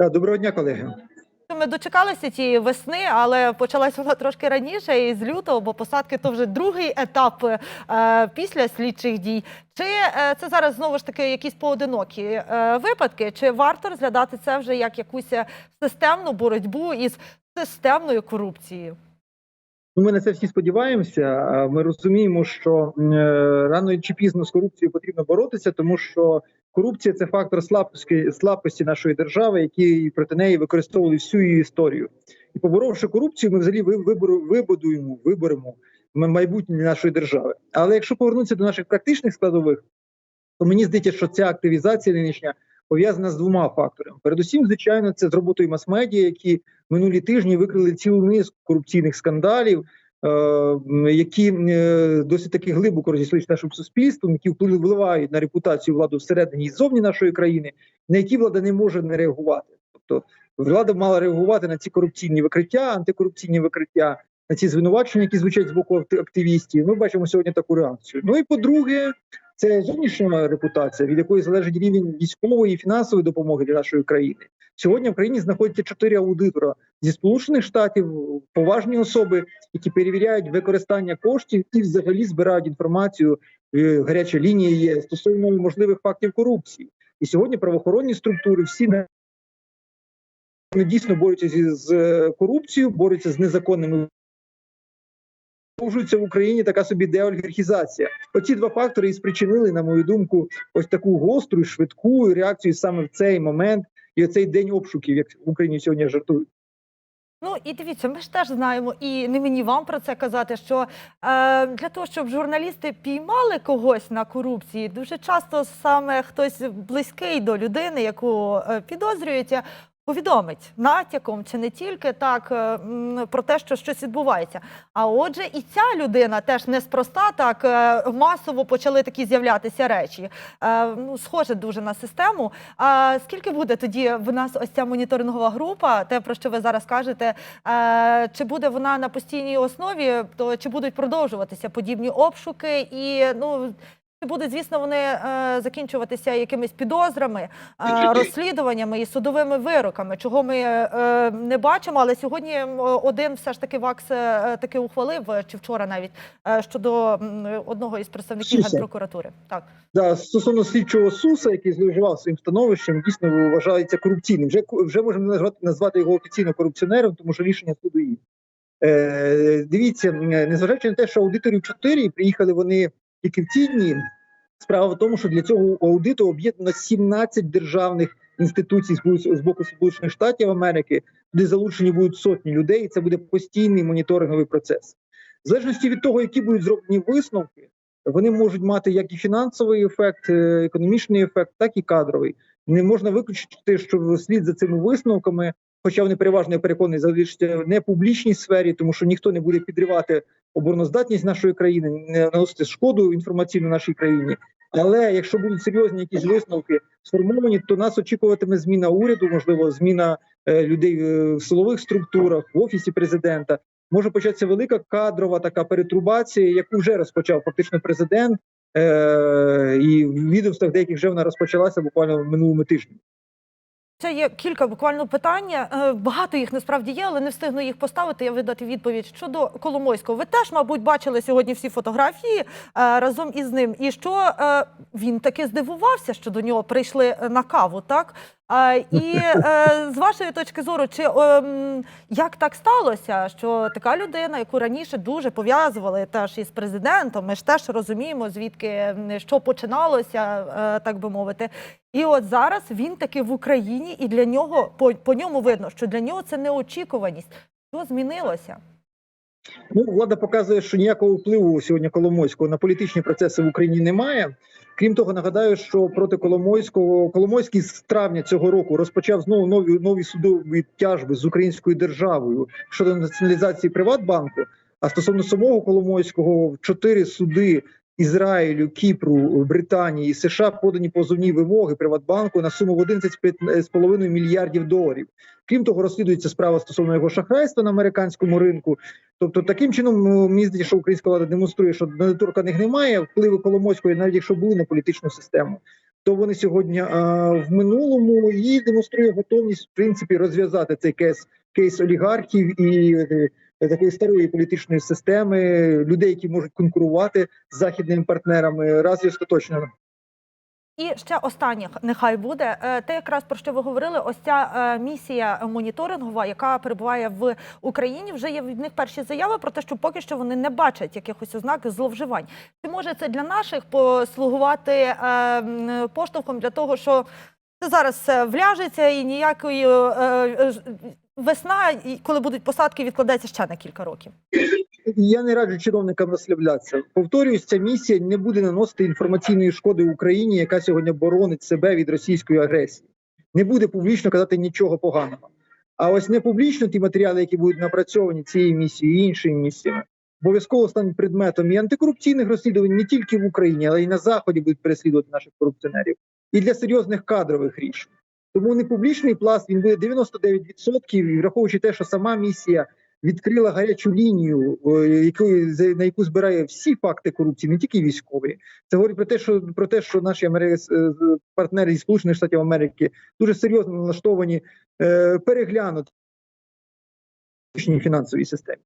Так, доброго дня, колеги. Ми дочекалися цієї весни, але почалася вона трошки раніше і з лютого, бо посадки то вже другий етап е, після слідчих дій. Чи е, це зараз знову ж таки якісь поодинокі е, випадки? Чи варто розглядати це вже як якусь системну боротьбу із системною корупцією? Ну, Ми на це всі сподіваємося. Ми розуміємо, що е, рано чи пізно з корупцією потрібно боротися, тому що корупція це фактор слабкості слабкості нашої держави, який проти неї використовували всю її історію. І поборовши корупцію, ми взагалі ви- вибору вибудуємо, виберемо майбутнє нашої держави. Але якщо повернутися до наших практичних складових, то мені здається, що ця активізація нинішня пов'язана з двома факторами. Передусім, звичайно, це з роботою мас-медіа, які минулі тижні викрили цілу низку корупційних скандалів, які е, досить таки глибоко розійшлися нашим суспільством, які вплив- впливають на репутацію влади всередині і зовні нашої країни, на які влада не може не реагувати. Тобто влада мала реагувати на ці корупційні викриття, антикорупційні викриття, на ці звинувачення, які звучать з боку активістів. Ми бачимо сьогодні таку реакцію. Ну і по-друге, це зовнішня репутація, від якої залежить рівень військової і фінансової допомоги для нашої країни. Сьогодні в країні знаходяться чотири аудитора зі сполучених штатів, поважні особи, які перевіряють використання коштів і взагалі збирають інформацію. е, Гаряча лінія є стосовно можливих фактів корупції. І сьогодні правоохоронні структури всі вони дійсно борються з е, корупцією, борються з незаконними. Продовжується в Україні така собі деолігархізація. Оці два фактори і спричинили, на мою думку, ось таку гостру, швидку реакцію саме в цей момент і оцей день обшуків, як в Україні сьогодні жартують. Ну і дивіться, ми ж теж знаємо, і не мені вам про це казати, що е, для того, щоб журналісти піймали когось на корупції, дуже часто саме хтось близький до людини, яку е, підозрюють, е, повідомить натяком чи не тільки так е, про те, що щось відбувається. А отже, і ця людина теж неспроста так е, масово почали такі з'являтися речі. Е, ну, схоже дуже на систему. А скільки буде тоді в нас ось ця моніторингова група, те про що ви зараз кажете? Чи буде вона на постійній основі, то чи будуть продовжуватися подібні обшуки і ну. Будуть, звісно, вони е, закінчуватися якимись підозрами, е, розслідуваннями і судовими вироками, чого ми е, не бачимо. Але сьогодні один все ж таки ВАКС е, таки ухвалив, е, чи вчора навіть е, щодо одного із представників Суса. генпрокуратури. Так. Да, стосовно слідчого Суса, який зловживав своїм становищем, дійсно вважається корупційним. Вже вже можемо назвати, назвати його офіційно корупціонером, тому що рішення суду є. Е, дивіться, незважаючи на те, що аудиторів 4, приїхали вони тільки в ці дні. Справа в тому, що для цього аудиту об'єднано 17 державних інституцій з боку Сполучених Штатів Америки, де залучені будуть сотні людей, і це буде постійний моніторинговий процес. В залежності від того, які будуть зроблені висновки, вони можуть мати як і фінансовий ефект, е, економічний ефект, так і кадровий. Не можна виключити, що слід за цими висновками, хоча вони переважно я переконаний, залишаться в непублічній сфері, тому що ніхто не буде підривати обороноздатність нашої країни, не наносити шкоду інформаційно нашій країні. Але якщо будуть серйозні якісь висновки сформовані, то нас очікуватиме зміна уряду, можливо, зміна е, людей е, в силових структурах, в офісі президента. Може початися велика кадрова така перетрубація, яку вже розпочав фактично президент, е- і в відомствах деяких вже вона розпочалася буквально в минулому тижні. Це є кілька буквально питань. Е, Багато їх насправді є, але не встигну їх поставити. Я видати відповідь щодо Коломойського. Ви теж, мабуть, бачили сьогодні всі фотографії е, разом із ним. І що е, він таки здивувався, що до нього прийшли на каву, так? І з вашої точки зору, чи як так сталося, що така людина, яку раніше дуже пов'язували теж із президентом, ми ж теж розуміємо, звідки що починалося, так би мовити. І от зараз він таки в Україні, і для нього по, по ньому видно, що для нього це неочікуваність. Що змінилося? Ну, влада показує, що ніякого впливу сьогодні Коломойського на політичні процеси в Україні немає. Крім того, нагадаю, що проти Коломойського Коломойський з травня цього року розпочав знову нові нові судові тяжби з українською державою щодо націоналізації Приватбанку. А стосовно самого Коломойського, чотири суди Ізраїлю, Кіпру, Британії, США подані позовні вимоги Приватбанку на суму в 11,5 мільярдів доларів. Крім того, розслідується справа стосовно його шахрайства на американському ринку. Тобто, таким чином ну, мені здається, що українська влада демонструє, що недоторканих немає. Впливи Коломойської, навіть якщо були на політичну систему, то вони сьогодні а, в минулому і демонструє готовність в принципі розв'язати цей кейс, кейс олігархів і такої старої політичної системи, людей, які можуть конкурувати з західними партнерами, раз і остаточно. І ще останнє нехай буде Е, те, якраз про що ви говорили. Ось ця е, місія моніторингова, яка перебуває в Україні. Вже є від них перші заяви про те, що поки що вони не бачать якихось ознак зловживань. Чи може це для наших послугувати е, поштовхом для того, що це зараз вляжеться і ніякої весна, коли будуть посадки, відкладеться ще на кілька років. Я не раджу чиновникам розслаблятися. Повторюсь, ця місія не буде наносити інформаційної шкоди Україні, яка сьогодні боронить себе від російської агресії. Не буде публічно казати нічого поганого. А ось не публічно ті матеріали, які будуть напрацьовані цією місією і іншими місіями, обов'язково стануть предметом і антикорупційних розслідувань не тільки в Україні, але й на заході будуть переслідувати наших корупціонерів і для серйозних кадрових рішень. Тому непублічний пласт він буде 99%, і враховуючи те, що сама місія відкрила гарячу лінію, е, якою на яку збирає всі факти корупції, не тільки військові. Це говорить про те, що про те, що наші з- партнери зі Сполучених Штатів Америки дуже серйозно налаштовані е, переглянути фінансовій системі.